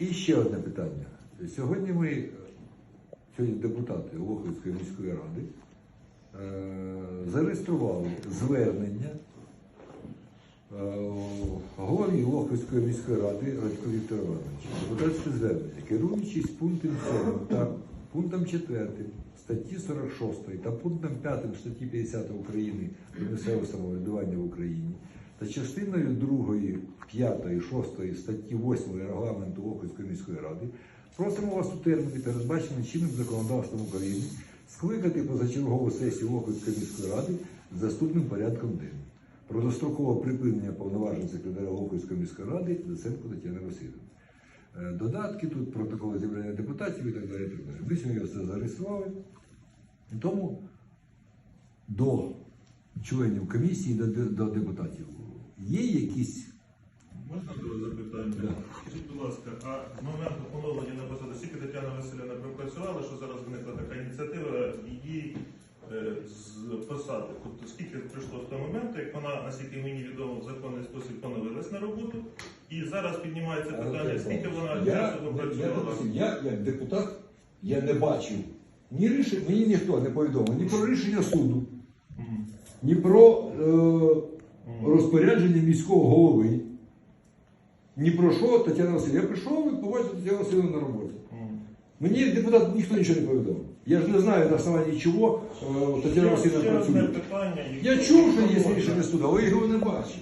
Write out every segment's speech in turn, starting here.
І ще одне питання. Сьогодні ми, е, сьогодні депутати Лохвицької міської ради, е, зареєстрували звернення е, голові Лохвицької міської ради Радько Віктора Івановича. Депутатське звернення, керуючись пунктом 7 та пунктом 4 статті 46 та пунктом 5 статті 50 України про місцеве самоврядування в Україні та частиною 2, 5, 6 статті 8 регламенту Лохвицької міської ради просимо вас у терміні, передбаченим чинним законодавством України, скликати позачергову сесію Лохвицької міської ради з заступним порядком денним про дострокове припинення повноважень секретаря Лохвицької міської ради Лисенко Тетяни Васильівни. Е, Додатки тут, протоколи зібрання депутатів і так далі. Ми сьогодні все зареєстрували. Тому до членів комісії, до, до депутатів є якісь. Можна запитання? Да. Скажіть, будь ласка, а з моменту поновлення на посаду, скільки Тетяна Васильівна пропрацювала, що зараз виникла така ініціатива її е, з посади? Тобто скільки пройшло з того моменту, як вона, наскільки мені відомо, в законний спосіб поновилась на роботу, і зараз піднімається питання, скільки вона часу я, попрацювала? я, як депутат, я не бачив ні рішень, мені ніхто не повідомив, ні про рішення суду. Ні про е, розпорядження міського голови, ні про що Тетяна Васильівна. Я прийшов і побачив Тетяну Васильівну на роботі. Мені депутат ніхто нічого не повідомив. Я ж не знаю на основанні чого е, Тетяна Васильівна працює. Я чув, що є рішення суду, але я його не бачив.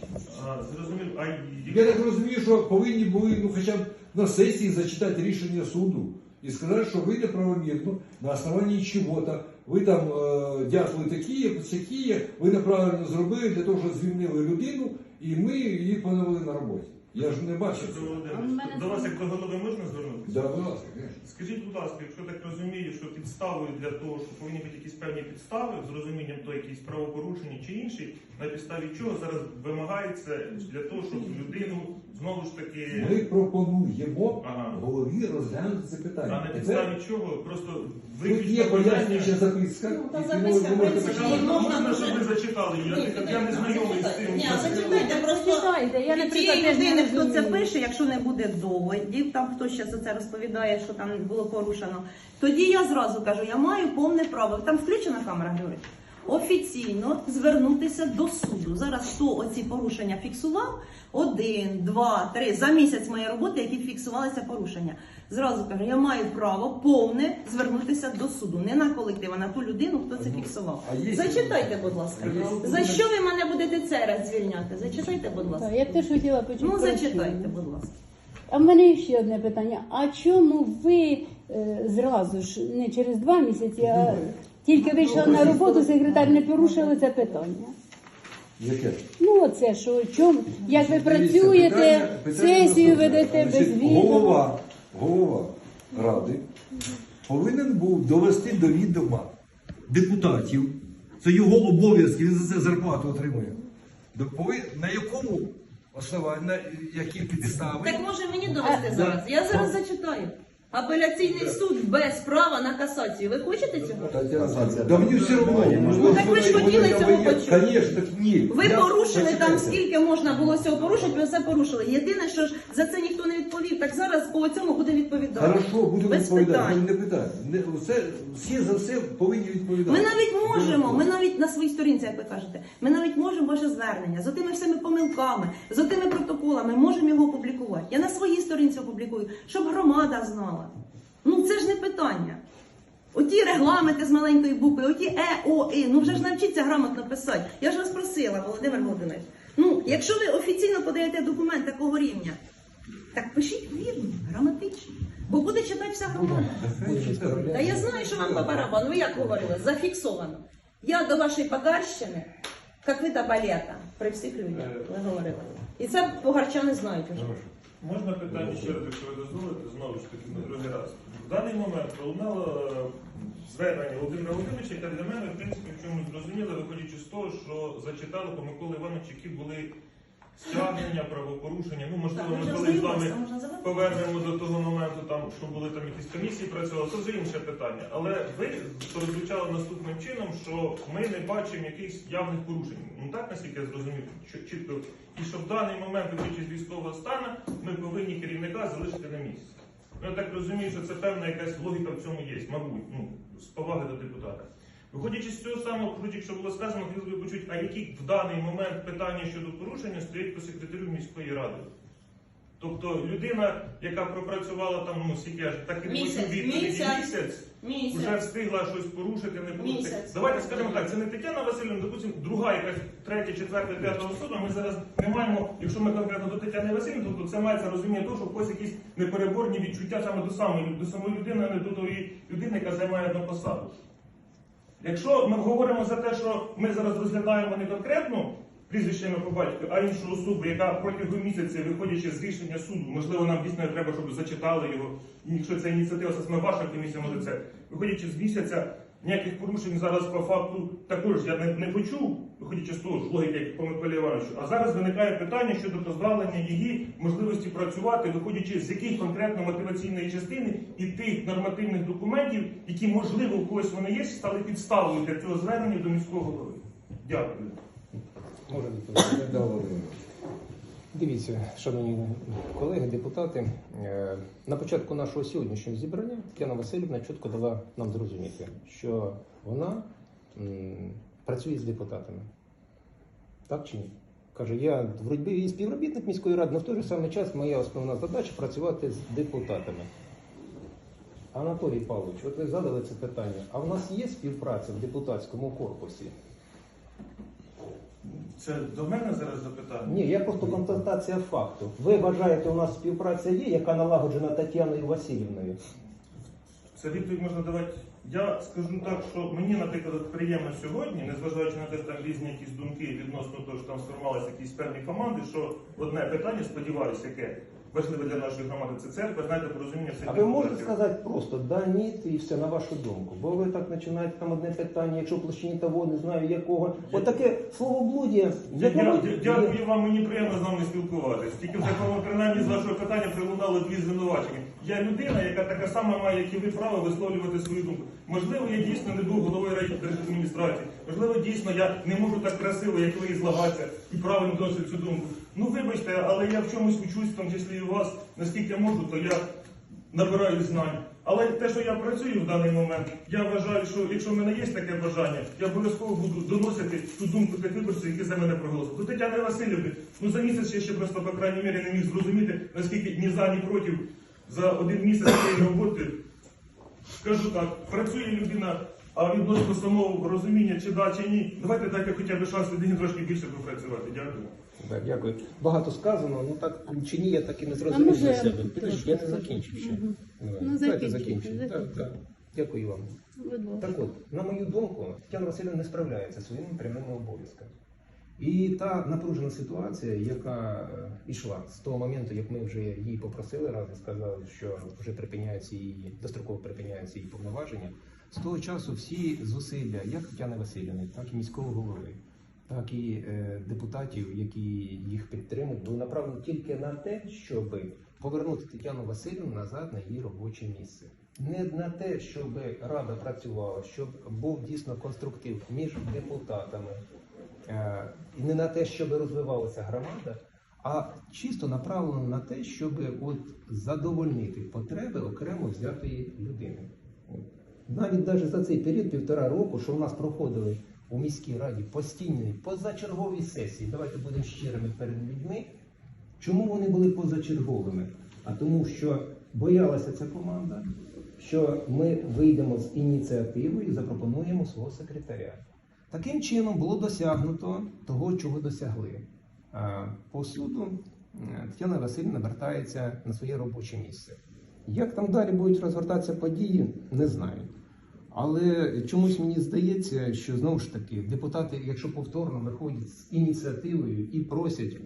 Я так розумію, що повинні були ну, хоча б на сесії зачитати рішення суду і что що ви правомерно, на основанні чего-то, ви там э, дятли такі, всякі, ви неправильно зробили для того, щоб звільнили людину, і ми її поновили на роботі. Я ж не бачив Петро цього. До вас як до голови можна звернутися? Да, будь ласка, звісно. Скажіть, будь ласка, якщо так розумію, що підставою для того, що повинні бути якісь певні підстави з розумінням то якісь правопорушення чи інші, на підставі чого зараз вимагається для того, щоб людину знову ж таки Ми пропонуємо Ага. голові розглянути це а питання. на підставі чого просто Тут виключно є питання- пояснююча записка, Ну, та записка, ви можете в принципі, Так, а можна, можна щоб ви зачитали? Я, Ні, я не знайомий з цим. Ні, зачитайте просто Читайте, я, наприклад, теж не хто це пише, якщо не буде доводів, там хтось ще за це розповідає, що там було порушено, тоді я зразу кажу, я маю повне право. Там включена камера, Григорій? Офіційно звернутися до суду. Зараз хто оці порушення фіксував? Один, два, три за місяць моєї роботи, які фіксувалися порушення. Зразу кажу, я маю право повне звернутися до суду, не на колектив, а на ту людину, хто це фіксував. Зачитайте, будь ласка. За що ви мене будете це раз звільняти? Зачитайте, будь ласка. Так, я б теж хотіла почути. Ну, зачитайте, будь ласка. А в мене ще одне питання. А чому ви е, зразу ж не через два місяці, а тільки вийшла на роботу, секретар не порушили це питання? Яке? Ну, оце що, чому? Як ви працюєте, питання- питання сесію наступне. ведете без Значить, відома? Голова, голова ради повинен був довести до відома депутатів. Це його обов'язки, він за це зарплату отримує. До- На якому основанні, на які підстави? Так може мені довести зараз? Я зараз зачитаю. Апеляційний суд без права на касацію. Ви хочете цього? Да мені все одно. Ну, так ви ж хотіли цього почути. Ні. Ви Я- порушили там Почекайте. скільки можна було цього порушити, ви все порушили. Єдине, що ж за це ніхто не відповів. Так зараз по цьому буде відповідати. Хорошо, будемо Без відповідати. питань. Не питання. Не, все, всі за все повинні відповідати. Ми навіть можемо, ми навіть на своїй сторінці, як ви кажете, ми навіть можемо ваше звернення з отими всіми помилками, з отими протоколами, можемо його опублікувати. Я на своїй сторінці опублікую, щоб громада знала. Ну це ж не питання. Оті регламенти з маленької букви, оті Е, О, І, ну вже ж навчіться грамотно писати. Я ж вас просила, Володимир Володимирович. Ну, якщо ви офіційно подаєте документ такого рівня, так пишіть вірно, граматично. Бо буде читати вся громада. Та я знаю, що вам по барабану. Ви як говорили, зафіксовано. Я до вашої Погарщини, як ви до балета, при всіх людях, ви говорили. І це погарчани знають уже. Можна питання ще раз, якщо ви дозволите, знову ж таки на другий раз. В даний момент пролунало е, звернення Володимира Володимировича, яке для мене, в принципі, в чомусь зрозуміло, виходячи з того, що зачитали по Миколи Івановичу, які були стягнення, правопорушення. Ну, можливо, ми коли з вами повернемо до того моменту, там, що були там якісь комісії працювали, це вже інше питання. Але ви прозвучали наступним чином, що ми не бачимо якихось явних порушень. Ну так, наскільки я зрозумів, що чітко. І що в даний момент, виходячи з військового стану, ми повинні керівника залишити на місці. Ну, я так розумію, що це певна якась логіка в цьому є, мабуть, ну, з поваги до депутата. Виходячи з цього самого, що якщо було сказано, хотілося б почути, а які в даний момент питання щодо порушення стоять по секретарю міської ради. Тобто людина, яка пропрацювала там, ну скільки я ж так і Місяць, місяць. місяць, вже встигла щось порушити, не порушити. Місяць. Давайте скажемо так, це не Тетяна Васильівна, допустим, друга якась третя, четверта, п'ята особа. Ми зараз не маємо, якщо ми конкретно до Тетяни Васильівни, то це мається розуміння того, що в когось якісь непереборні відчуття саме до самої до самої людини, а не до тої людини, яка займає одну посаду. Якщо ми говоримо за те, що ми зараз розглядаємо не конкретно прізвище по батьку, а іншу особу, яка протягом місяця, виходячи з рішення суду, можливо, нам дійсно треба, щоб зачитали його. Якщо це ініціатива, саме ваша комісія може це. Виходячи з місяця, ніяких порушень зараз по факту також я не, не почув, виходячи з того ж логіки, як по Миколі Івановичу. А зараз виникає питання щодо позбавлення її можливості працювати, виходячи з яких конкретно мотиваційної частини і тих нормативних документів, які можливо у когось вони є, стали підставою для цього звернення до міського голови. Дякую. Володимир. Дивіться, шановні колеги, депутати, е, на початку нашого сьогоднішнього зібрання Тетяна Васильівна чітко дала нам зрозуміти, що вона працює з депутатами. Так чи ні? Каже, я вроді і співробітник міської ради, але в той же самий час моя основна задача працювати з депутатами. Анатолій Павлович, от ви задали це питання. А в нас є співпраця в депутатському корпусі? Це до мене зараз запитання. Ні, я просто констатація факту. Ви вважаєте, у нас співпраця є, яка налагоджена Тетяною Васильівною? Це відповідь можна давати. Я скажу так, що мені, наприклад, приємно сьогодні, незважаючи на те, що там різні якісь думки відносно того, що там сформувалися якісь певні команди, що одне питання, сподіваюся, яке важливе для нашої громади, це церква, знаєте, порозуміння всіх А ви можете сказати просто да, ні, і все на вашу думку. Бо ви так починаєте там одне питання, якщо площині того, не знаю якого. Отаке словоблудія. Я, яке я, ви- я, дякую вам, мені приємно з вами спілкуватися. Тільки вже принаймні з вашого питання прилунало дві звинувачення. Я людина, яка така сама має, як і ви, право висловлювати свою думку. Можливо, я дійсно не був головою райдержадміністрації. Можливо, дійсно я не можу так красиво, як ви, злагатися і правильно доносити цю думку. Ну вибачте, але я в чомусь учусь, в тому числі і у вас, наскільки я можу, то я набираю знань. Але те, що я працюю в даний момент, я вважаю, що якщо в мене є таке бажання, я обов'язково буду доносити ту думку тих виборців, які за мене проголосували. До Тетяни Васильівни, ну за місяць я ще просто, по крайній мірі, не міг зрозуміти, наскільки ні за, ні проти за один місяць цієї роботи. Скажу так, працює людина, а відносно самого розуміння, чи да, чи ні, давайте дайте хоча б шанс людині трошки більше попрацювати. Дякую. Так, дякую. Багато сказано, ну так чи ні, я так і не зрозумів може, для себе. Підожди, я не закінчив ще. Мгм. Давай. Ну, Давайте закінчуйте, закінчимо. Так, так. Дякую вам. Будь ласка. Так от, на мою думку, Тетяна Васильівна не справляється зі своїми прямими обов'язками. І та напружена ситуація, яка е, йшла з того моменту, як ми вже її попросили раз і сказали, що вже припиняються її достроково припиняються її повноваження. З того часу всі зусилля, як Тетяни Васильівни, так і міського голови, так і е, депутатів, які їх підтримують, були направлені тільки на те, щоб повернути Тетяну Васильівну назад на її робоче місце. Не на те, щоб рада працювала, щоб був дійсно конструктив між депутатами, е, і не на те, щоб розвивалася громада, а чисто направлено на те, щоб от задовольнити потреби окремо взятої людини. Навіть навіть за цей період півтора року, що в нас проходили у міській раді постійні позачергові сесії, давайте будемо щирими перед людьми. Чому вони були позачерговими? А тому, що боялася ця команда, що ми вийдемо з ініціативою і запропонуємо свого секретаря. Таким чином було досягнуто того, чого досягли. А, По суду е, Тетяна Васильівна вертається на своє робоче місце. Як там далі будуть розгортатися події, не знаю. Але чомусь мені здається, що знову ж таки депутати, якщо повторно виходять з ініціативою і просять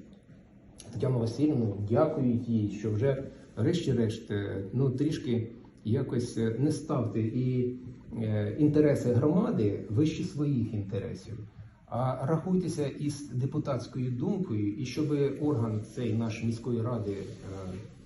Тетяну Васильівну, дякують їй, що вже врешті-решт е, ну, трішки якось е, не ставте і е, інтереси громади вище своїх інтересів. А рахуйтеся із депутатською думкою, і щоб орган цей наш міської ради е,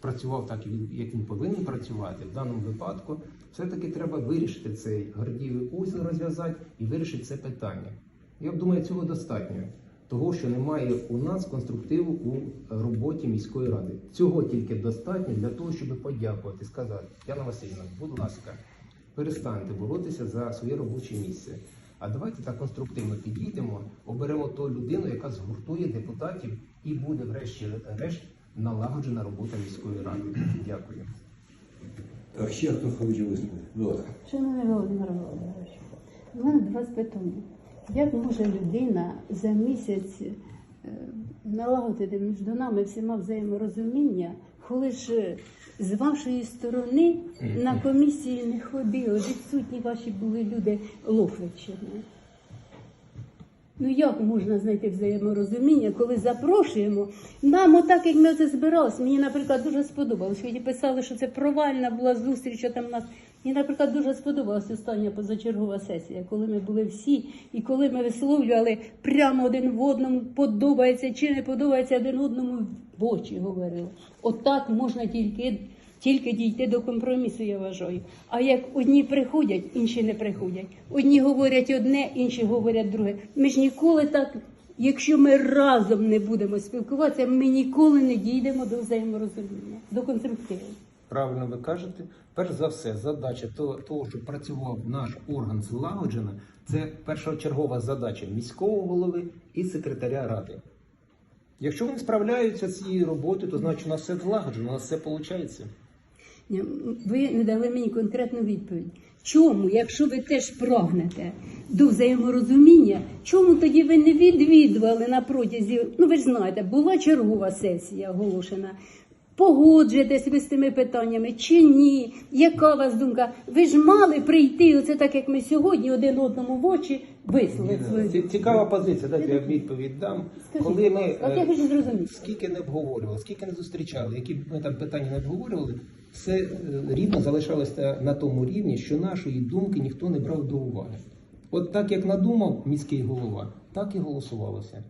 працював так, як він повинен працювати в даному випадку, все-таки треба вирішити цей гордіївий узел розв'язати і вирішити це питання. Я думаю, цього достатньо. того, що немає у нас конструктиву у роботі міської ради. Цього тільки достатньо для того, щоб подякувати, сказати, Тетяна Васильівна, будь ласка, перестаньте боротися за своє робоче місце. А давайте так конструктивно підійдемо, оберемо ту людину, яка згуртує депутатів, і буде, врешті-решт, налагоджена робота міської ради. Дякую. Так, ще хто хоче виступити? Будь. Шановний Володимир Володимирович, у мене до вас питання. Як може людина за місяць е, налагодити між нами всіма взаєморозуміння, коли ж е, з вашої сторони на комісії не ходили, відсутні ваші були люди Лохвичини? Ну як можна знайти взаєморозуміння, коли запрошуємо? Нам, отак як ми це збиралися, мені, наприклад, дуже сподобалось. Хоч писали, що це провальна була зустріч, що там у нас. Мені, наприклад, дуже сподобалась остання позачергова сесія, коли ми були всі, і коли ми висловлювали прямо один в одному, подобається чи не подобається один одному очі говорили. Отак можна тільки тільки дійти до компромісу, я вважаю. А як одні приходять, інші не приходять. Одні говорять одне, інші говорять друге. Ми ж ніколи так, якщо ми разом не будемо спілкуватися, ми ніколи не дійдемо до взаєморозуміння, до конструктиву. Правильно ви кажете. Перш за все, задача того, щоб працював наш орган злагоджено, це першочергова задача міського голови і секретаря ради. Якщо вони справляються з цією роботою, то значить у нас все злагоджено, у нас все виходить. Ви не дали мені конкретну відповідь. Чому, якщо ви теж прагнете до взаєморозуміння, чому тоді ви не відвідували на протязі? Ну ви ж знаєте, була чергова сесія оголошена. Погоджуєтесь ви з тими питаннями чи ні? Яка у вас думка? Ви ж мали прийти, оце так як ми сьогодні один одному в очі висловили Цікава позиція, дайте я відповідь дам. Скажіть, Коли будь ми ласка, от е, я хочу зрозуміти. скільки не обговорювали, скільки не зустрічали, які б ми там питання не обговорювали, все е, рівно залишалося на тому рівні, що нашої думки ніхто не брав до уваги. От так як надумав міський голова, так і голосувалося.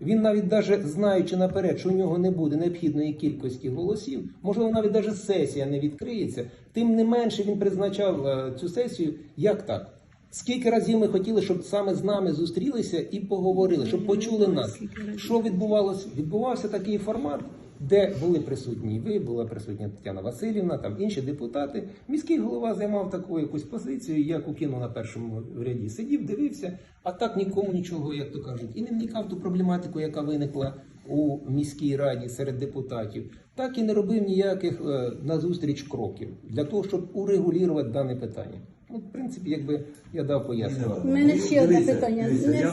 Він навіть даже знаючи наперед, що у нього не буде необхідної кількості голосів, можливо, навіть даже сесія не відкриється, тим не менше він призначав е, цю сесію як так. Скільки разів ми хотіли, щоб саме з нами зустрілися і поговорили, щоб почули нас. Що відбувалося? Відбувався такий формат, де були присутні ви, була присутня Тетяна Васильівна, там інші депутати. Міський голова займав таку якусь позицію, як у кіно на першому ряді сидів, дивився, а так нікому нічого, як то кажуть, і не вникав ту проблематику, яка виникла у міській раді серед депутатів, так і не робив ніяких е, назустріч кроків для того, щоб урегулювати дане питання. Ну, в принципі, якби я дав пояснення. У мене ще одне питання. Не.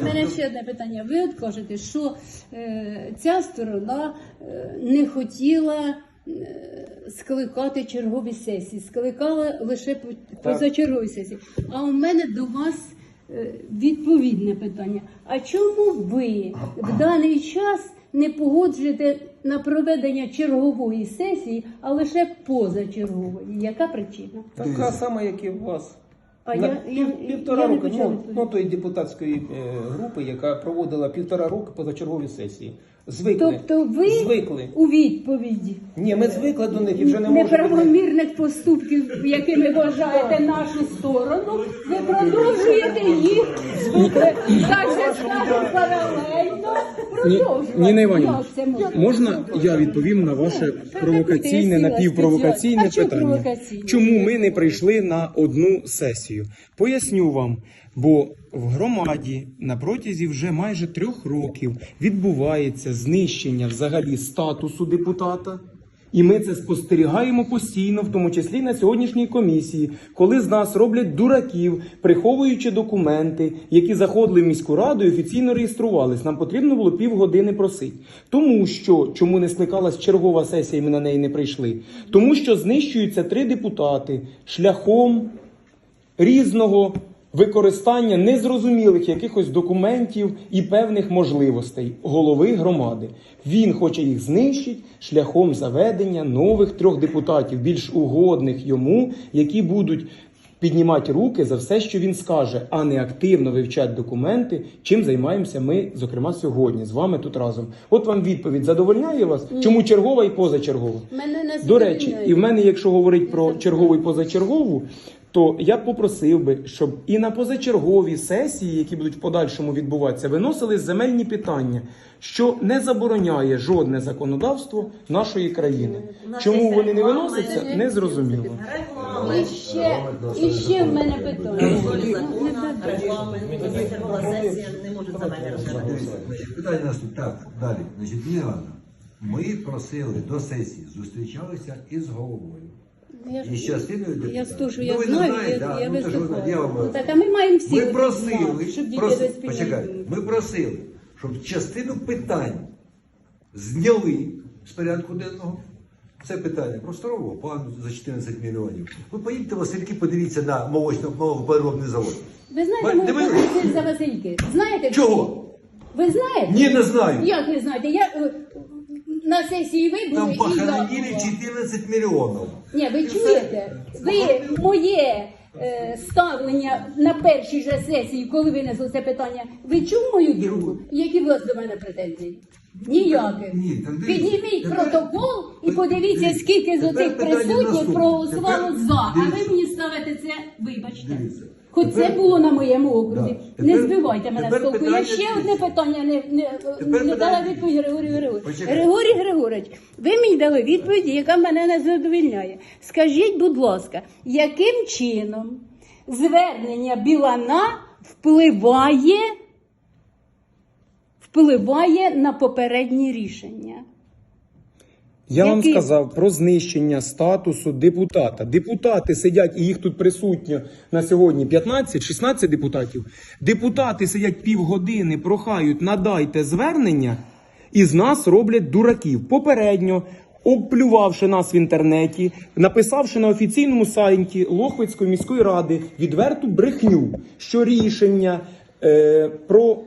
У мене ще одне питання. Ви от кажете, що е, ця сторона е, не хотіла е, скликати чергові сесії, скликала лише по- позачергові сесії. А у мене до вас е, відповідне питання. А чому ви в даний час не погоджуєте на проведення чергової сесії, а лише позачергової? Яка причина? Така сама, як і у вас. А На я- пів- я- півтора я не року, почала ну, ну тої депутатської е, групи, яка проводила півтора року позачергові сесії. Звикли. Тобто ви Звикли. у відповіді Ні, ми звикли до них і вже не можемо. неправомірних поступків, якими вважаєте нашу сторону, ви продовжуєте їх звикли. Даже скажу паралельно продовжувати. Ніна Іванівна, Як це можна? Можна я відповім на ваше провокаційне, напівпровокаційне. А чому питання? провокаційне? Чому ми не прийшли на одну сесію? Поясню вам, бо в громаді на протязі вже майже трьох років відбувається знищення взагалі статусу депутата. І ми це спостерігаємо постійно, в тому числі на сьогоднішній комісії, коли з нас роблять дураків, приховуючи документи, які заходили в міську раду і офіційно реєструвались. Нам потрібно було півгодини просити. Тому що чому не скликалась чергова сесія, і ми на неї не прийшли? Тому що знищуються три депутати шляхом різного використання незрозумілих якихось документів і певних можливостей голови громади. Він хоче їх знищити шляхом заведення нових трьох депутатів, більш угодних йому, які будуть. Піднімати руки за все, що він скаже, а не активно вивчати документи, чим займаємося ми, зокрема, сьогодні з вами тут разом. От вам відповідь задовольняє вас, чому чергова і позачергова? Мене не До речі, і в мене, якщо говорить про чергову і позачергову, то я б попросив би, щоб і на позачергові сесії, які будуть в подальшому відбуватися, виносились земельні питання, що не забороняє жодне законодавство нашої країни. Чому вони не виносяться, не зрозуміло. І ще, і ще в мене питання. Волі закону, регламент, позачергова сесія не можуть за мене розглядати. Значить, питання наступне. Так, далі. Значить, ми просили до сесії, зустрічалися із головою. Я ж- І. Я ж то, що Ну, я ви не знаю, знаєте, я, да, я ну, то ж ви- виступаю. я вам- Ну, так, а ми маємо всі Ми просили, щоб діти прос- почекайте, ми просили, щоб частину питань зняли з порядку денного. Це питання про старого плану за 14 мільйонів. Ви поїдьте, Васильки, подивіться на молочно молоковиробний завод. Ви знаєте дивились? позицію за Васильки? Знаєте? Чого? Ви знаєте? Ні, не знаю. Як ви знаєте? Я е, на сесії ви були Там і я похоронили була. 14 мільйонів. Ні, ви чуєте? Ви моє е, ставлення на першій же сесії, коли винесли це питання, ви чув мою думку? Які у вас до мене претензії? Ніяких. Ні, дивіться. Підніміть Тепер- протокол і Тепер- подивіться, дивіться. скільки з Тепер питання присутніх наступне. проголосувало Тепер- за. А ви дивіться. мені ставите це, вибачте. Дивіться. Хоч Тепер- це було на моєму окрузі. Да. Не Тепер- збивайте мене з толку. Я питання ще дивіться. одне питання не, не, Тепер не дала питання відповідь Григорій Григорович. Почекайте. Григорій Григорович, ви мені дали відповідь, яка мене не задовільняє. Скажіть, будь ласка, яким чином звернення Білана впливає, впливає на попередні рішення? Я вам сказав про знищення статусу депутата. Депутати сидять, і їх тут присутньо на сьогодні 15-16 депутатів. Депутати сидять півгодини, прохають, надайте звернення, і з нас роблять дураків. Попередньо, обплювавши нас в інтернеті, написавши на офіційному сайті Лохвицької міської ради відверту брехню, що рішення е, про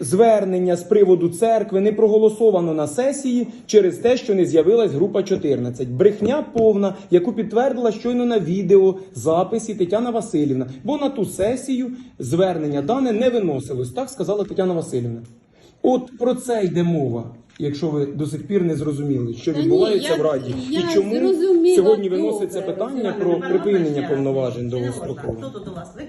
звернення з приводу церкви не проголосовано на сесії через те, що не з'явилась група 14. Брехня повна, яку підтвердила щойно на відео записі Тетяна Васильівна. Бо на ту сесію звернення дане не виносилось. Так сказала Тетяна Васильівна. От про це йде мова. Якщо ви до сих пір не зрозуміли, що Та ні, відбувається я- в Раді, я і чому зрозуміла сьогодні добре. виноситься питання про припинення повноважень не можна? Хто тут у вас? Ви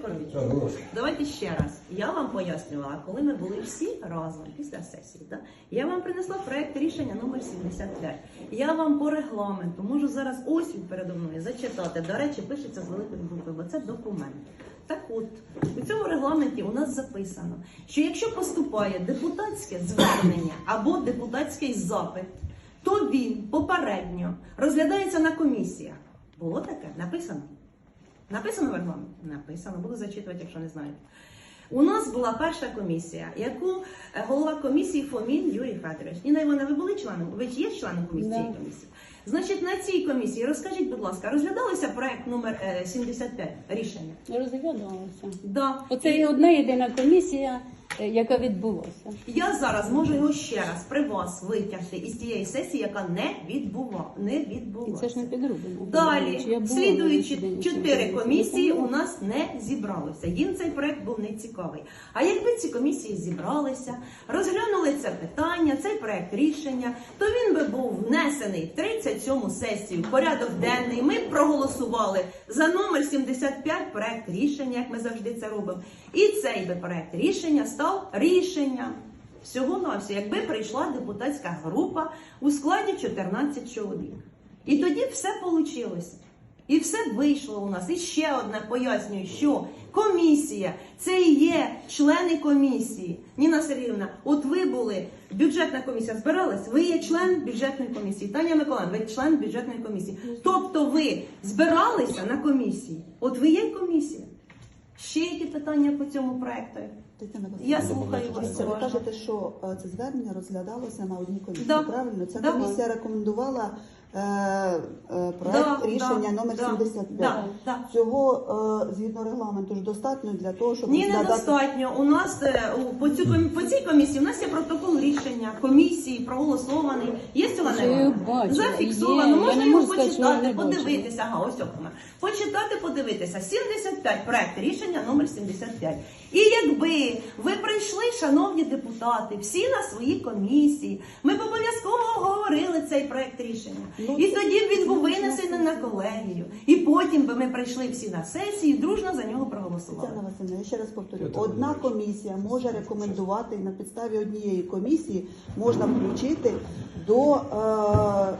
ласка. Давайте ще раз. Я вам пояснювала, коли ми були всі разом після сесії. Да? Я вам принесла проект рішення номер 75. Я вам по регламенту можу зараз ось він передо мною зачитати. До речі, пишеться з великої букви, бо це документ. Так от, у цьому регламенті у нас записано, що якщо поступає депутатське звернення або депутатський запит, то він попередньо розглядається на комісіях. Було таке? Написано? Написано в регламенті? Написано, буду зачитувати, якщо не знаєте. У нас була перша комісія, яку е, голова комісії Фомін Юрій Федорович. Ніна Івана, ви були членом? Ви ж є членом комісії? Да. комісії? Значить, на цій комісії розкажіть, будь ласка, розглядалося проект номер е, 75 рішення? Розглядалося. Да. Оце і... одна єдина комісія, е, яка відбулася. Я зараз можу його ще раз при вас витягти із тієї сесії, яка не відбула, не І відбулася. це ж не підроблено. Далі, Я була на слідуючі засіданні чотири комісії. комісії у нас не зібралося. Їм цей проект був не цікавий. А якби ці комісії зібралися, розглянули це питання, цей проект рішення, то він би був внесений в 37 сесію, в порядок денний. Ми б проголосували за номер 75 проект рішення, як ми завжди це робимо. І цей би проект рішення став рішенням. Всього на все, якби прийшла депутатська група у складі 14 чоловік. І тоді все вийшло. І все вийшло у нас. І ще одне пояснюю, що комісія це і є члени комісії. Ніна Сергіївна, от ви були, бюджетна комісія збиралась, ви є член бюджетної комісії. Таня Миколаївна, ви член бюджетної комісії. Тобто ви збиралися на комісії. От ви є комісія. Ще які питання по цьому проекту? Тетяна Я Васильівна, слухаю вас ви уважно. кажете, що е, це звернення розглядалося на одній комісії. Да. Правильно? Ця Да. комісія рекомендувала проект Да, рішення да, номер да, 75. да, да. Цього е, згідно регламенту ж достатньо для того, щоб Ні, розглядати- недостатньо. У нас е, у- по, цю, комі- по цій комісії у нас є протокол рішення комісії, проголосований. Є бачила, Зафіксовано. є. Можна його можу сказати, почитати, подивитися. Ага, ось окна. Почитати, подивитися. 75 проект рішення номер 75. І якби ви прийшли, шановні депутати, всі на свої комісії, ми б обов'язково обговорили цей проект рішення. Ну, І тоді б він був винесений на колегію. І потім би ми прийшли всі на сесію, і дружно за нього проголосували. Тетяна Васильівна, я ще раз повторю. Одна комісія може рекомендувати, і на підставі однієї комісії можна включити до е,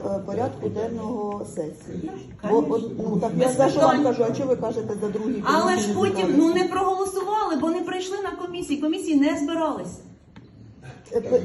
е, порядку денного сесії. Бо, от, ну, так я за що вам кажу, а що ви кажете за другі комісії? Але ж потім ну не проголосували, бо не прийшли на комісії. Комісії не збиралися.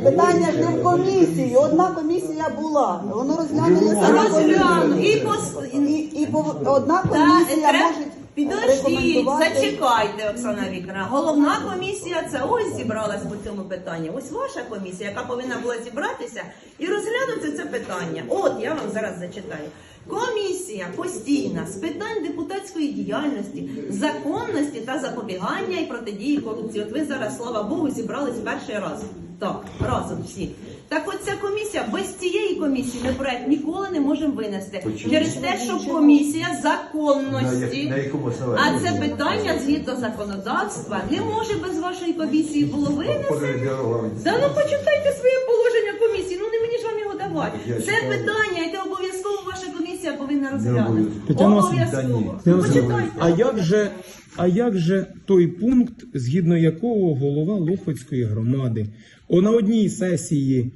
Питання ж не в комісії. Одна комісія була. Воно розглянулося на Розгляну комісії. і пос... І, і по- одна комісія треба- може Підождіть, рекомендувати. зачекайте, Оксана Вікторовна. Головна комісія це ось зібралась по цьому питанню. Ось ваша комісія, яка повинна була зібратися і розглянути це питання. От я вам зараз зачитаю. Комісія постійна з питань депутатської діяльності, законності та запобігання і протидії корупції. От ви зараз, слава Богу, зібрались перший раз. Так, разом всі. Так от ця комісія, без цієї комісії ми проект ніколи не можемо винести. Почему? Через те, що комісія законності. на якому? А це питання згідно законодавства не може без вашої комісії було винести. Да ну почитайте своє положення комісії. Ну не мені ж вам його давати. Я Це питання, яке обов'язково ваша комісія повинна розглянути. обов'язково. Тетяна Обов'язково. Та ні. Почитайте. А як же, а як же той пункт, згідно якого голова Лохвицької громади о, на одній сесії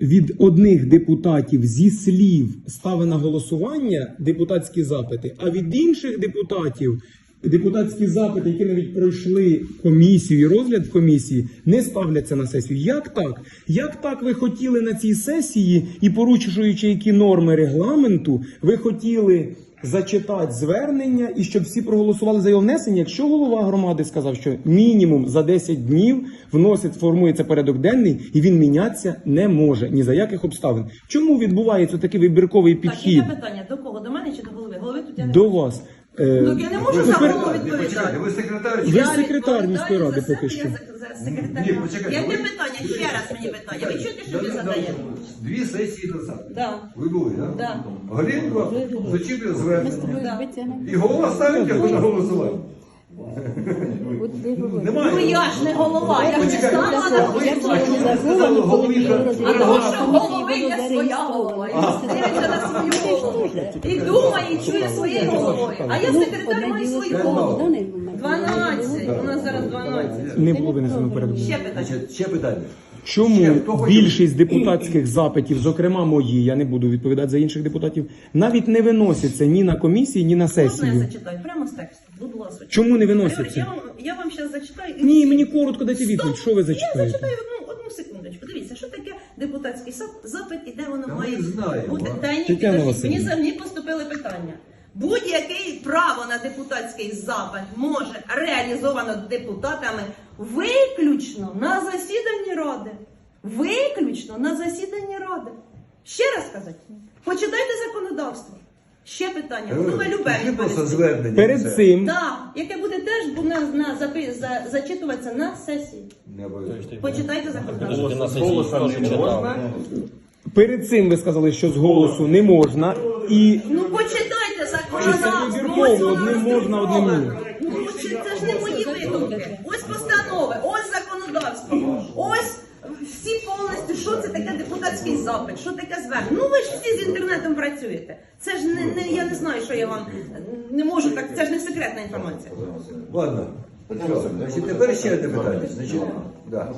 від одних депутатів зі слів ставить на голосування депутатські запити, а від інших депутатів депутатські запити, які навіть пройшли комісію і розгляд в комісії, не ставляться на сесію. Як так? Як так ви хотіли на цій сесії і порушуючи які норми регламенту, ви хотіли зачитати звернення і щоб всі проголосували за його внесення, якщо голова громади сказав, що мінімум за 10 днів вносить, формується порядок денний, і він мінятися не може ні за яких обставин. Чому відбувається такий вибірковий Так, підхід яке питання? До кого? До мене чи до голови? Голови тут я не до вас? Е, Ну, я не можу Ви за голову секретар, відповідати. ви секретар Ви чи- ж Я секретар міської ради поки що. Ні, почекайте, Яке ви- питання? Ще раз мені питання. Ви чуєте, що ви Да, да, задаєте? Дві сесії назад. Да. Ви були, так? Да. Глінко зачитує Ми з звернення. тобою Да. І голова ставить його на голосування. Ну я ж не голова, я ж не стала на ви- а чому ви сказали голові, А тому що голови є своя голова. І зареєстровано. дивиться на свою голову. І думає, і чує своєю головою. А я секретар маю свою голову. в 12. У нас зараз 12. не було винесено. Ще питання. Ще питання. Чому Ще більшість депутатських запитів, зокрема мої, я не буду відповідати за інших депутатів, навіть не виносяться ні на комісії, ні на Можна я сесію? зачитаю? Прямо з тексту. Будь ласка. Чому не Я виносяться? вам, я вам зараз зачитаю. і Ні, мені коротко дайте відповідь. Що ви Я зачитаєте? зачитаю одну, одну секундочку. Дивіться, що таке депутатський сап- запит і де воно Та ми має знаємо, бути. а? Та ні, Тетяна підождіть, мені, Василівна. за- мені поступили питання. Будь-яке право на депутатський запит може реалізовано депутатами виключно на засіданні ради. Виключно на засіданні ради. Ще раз сказати, почитайте законодавство. Ще питання. Ну, ви любе Тільки просто звернення. Перед цим Так, яке буде теж бу- на, на, запи- за, зачитуватися на сесії. Не обов'язково. Почитайте законодавство. Подождите, на сесії теж читав. перед цим ви сказали, що з голосу не можна, і Ну почитайте законодавство. вибірково? Ось воно Одним можна, одним ні. Ну чи це ж не мої видумки. Ось постанови, ось законодавство, ось що це таке депутатський запит, що таке звернення. Ну ви ж всі з інтернетом працюєте. Це ж не, не я не знаю, що я вам не можу так. Це ж не секретна інформація. Ладно. Значить, тепер ще одне питання. Значить, да.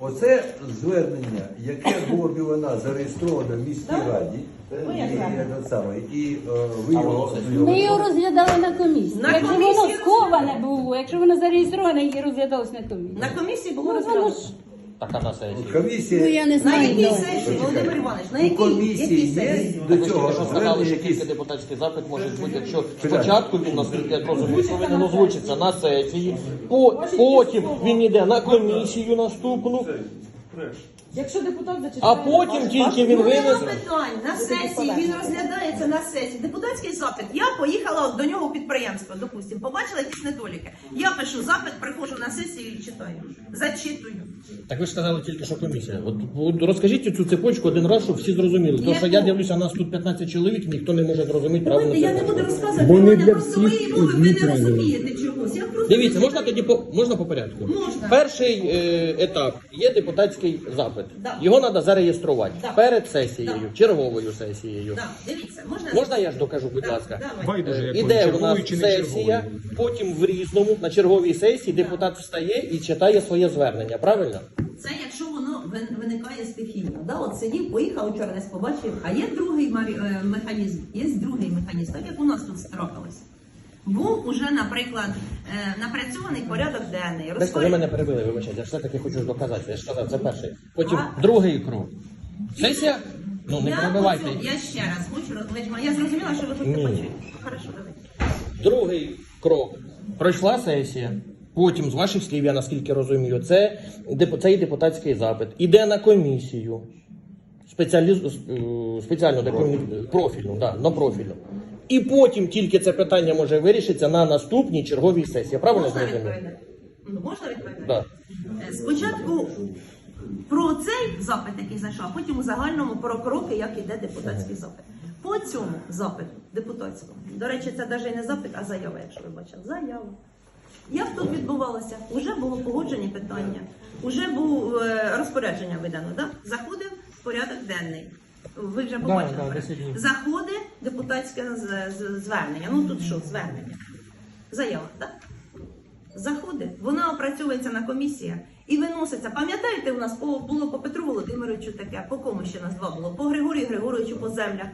Оце звернення, яке було б вона зареєстроване в міській раді, Ну, і, е, саме, і е, ви його Ми його розглядали на комісії. На якщо комісії воно сховане було, якщо воно зареєстроване, її розглядалось на комісії. На комісії було Ну, воно ж- Так а на сесії. комісія. Ну я не На знаю. якій ну. сесії, Володимир Іванович, на У якій, комісії є сесії? до Ви цього тільки що сказали, звернення що якісь тільки депутатський запит може бути, якщо спочатку він, наскільки я розумію, що він озвучиться на сесії, по- потім він йде на комісію наступну, Якщо депутат зачитає... а потім тільки він винесе. питань. На сесії він розглядається на сесії. Депутатський запит. Я поїхала до нього в підприємство, допустимо, побачила якісь недоліки. Я пишу запит, приходжу на сесію і читаю. Зачитую. Так ви ж сказали тільки, що комісія. От, от розкажіть цю цепочку один раз, щоб всі зрозуміли. Тому що я дивлюся, нас тут 15 чоловік, ніхто не може зрозуміти правильно. Давайте я не цепочку. буду розказувати, Бо не для просто всіх ви, ви, ви не розумієте Дивіться, можна тоді по можна по порядку? Можна. Перший е, етап є депутатський запит. Да. Його треба зареєструвати Да. перед сесією, Да. черговою сесією. Да, дивіться, можна Можна я ж докажу, будь Да, ласка? давай. Байдуже, Е, якою, Іде у черговою нас чи не сесія, черговою. потім в різному на черговій сесії депутат встає і читає своє звернення. Правильно? Це якщо воно вин- виникає стихійно. Да? От сидів, поїхав вчора, десь побачив. А є другий марі- е, механізм. Є другий механізм, так як у нас тут трапилось. Був уже, наприклад, е, напрацьований порядок денний. Десь ви мене перебили, вибачайте, я ж все-таки хочу доказати. Я ж сказав, це перший. Потім А- другий крок. Сесія? Ну не я, перебивайте. оцю- я ще раз хочу роз- Я зрозуміла, що ви хочете Ні. почути. Хорошо, давайте. Другий крок. Пройшла сесія. Потім, з ваших слів, я наскільки розумію, це деп- цей депутатський запит. Іде на комісію. Спеціаліз... е, Спеціальну таку профільну, да, на профільну. І потім тільки це питання може вирішитися на наступній черговій сесії. Правильно Можна зрозумів? відповідати? Ну, можна відповідати? Да. Е, Спочатку про цей запит, який зайшов, а потім у загальному про кроки, як іде депутатський запит. По цьому запиту депутатському, до речі, це навіть не запит, а заява, якщо ви бачили. Заява. Як тут відбувалося? Уже було погоджені питання, уже було е, розпорядження видано. Да? Заходив в порядок денний. Ви вже побачили. да. 10. Заходить депутатське звернення. Ну тут що, звернення? Заява, так? Заходить, вона опрацьовується на комісіях і виноситься. Пам'ятаєте, у нас по, було по Петру Володимировичу таке, по кому ще нас два було? По Григорію Григоровичу по землях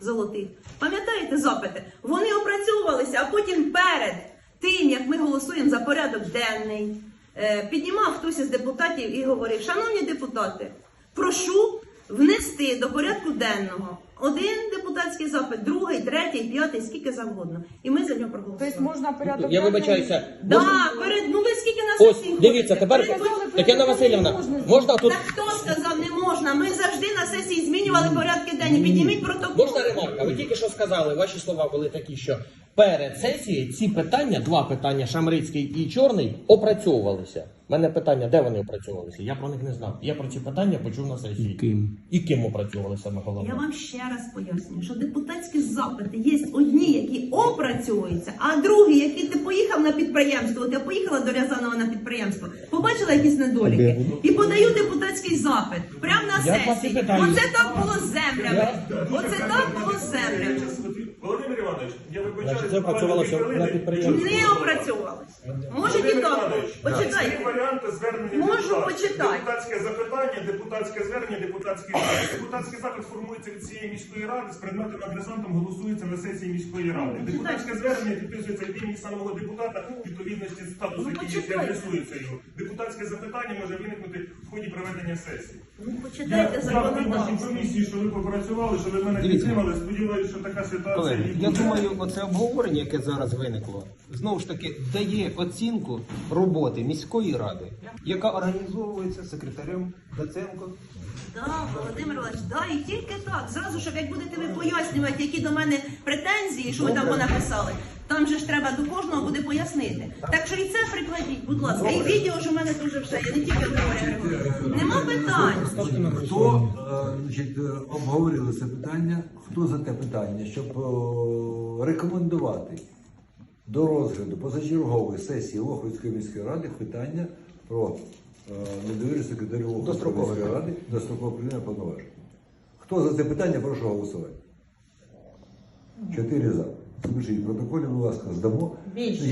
золотих. Пам'ятаєте запити? Вони опрацьовувалися, а потім перед тим, як ми голосуємо за порядок денний, е, піднімав хтось із депутатів і говорив: шановні депутати, прошу внести до порядку денного один депутатський запит, другий, третій, п'ятий, скільки завгодно. І ми за нього проголосували. Тобто можна порядок Я денний- вибачаюся. Да, перед, ну ви скільки на Ось, сесії дивіться, тепер Перед- Тетяна Васильівна, можна тут Так хто сказав не можна? Ми завжди на сесії змінювали порядки денні. Підніміть протокол. Можна ремарка? Ви тільки що сказали, ваші слова були такі, що перед сесією ці питання, два питання, Шамрицький і Чорний, опрацьовувалися. У мене питання, де вони опрацьовувалися? Я про них не знав. Я про ці питання почув на сесії. Ким? І ким опрацьовувалися саме Я вам ще раз що депутатські запити є одні, які опрацьовуються, а другі, які ти поїхав на підприємство, от я поїхала до Рязанова на підприємство, побачила якісь недоліки і подаю депутатський запит прямо на сесії. Оце так було з землями. Оце так було з землями. Іванович, я вибачаю. Значить, це опрацювалося на підприємстві. Не опрацьовувалось. Може і так. Почитайте. варіанти звернення Можу почитати. Депутатське запитання, депутатське звернення, депутатський запит. Депутатський запит формується від цієї міської ради, з предметом адресантом голосується на сесії міської ради. Депутатське звернення підписується від імені самого депутата в відповідності статусу, Ну, який почитайте. адресується його. Депутатське запитання може виникнути в ході проведення сесії. Ну, Я почитайте дякую вашій законодавство. комісії, що ви попрацювали, що ви мене Дивіться. підтримали. Сподіваюся, що така ситуація Колеги, і я буде. думаю, оце обговорення, яке зараз виникло, знову ж таки дає оцінку роботи міської ради, яка організовується секретарем Даценко. Да, Володимир Іванович, да, і тільки так. Зразу, ж як будете ви пояснювати, які до мене претензії, що ви там понаписали, там же ж треба до кожного буде пояснити. Так що і це прикладіть, будь ласка. І відео ж у мене дуже все, я не тільки говорю. Нема питань. Хто е, значить, е, обговорили це питання? Хто за те питання, щоб е, рекомендувати до розгляду позачергової сесії Лохвицької міської ради питання про е, недовіру секретарю Лохвицької міської ради дострокового прийняття повноважень? Хто за це питання, прошу голосувати. Чотири за. В протоколі, будь ласка, здамо. Більшість.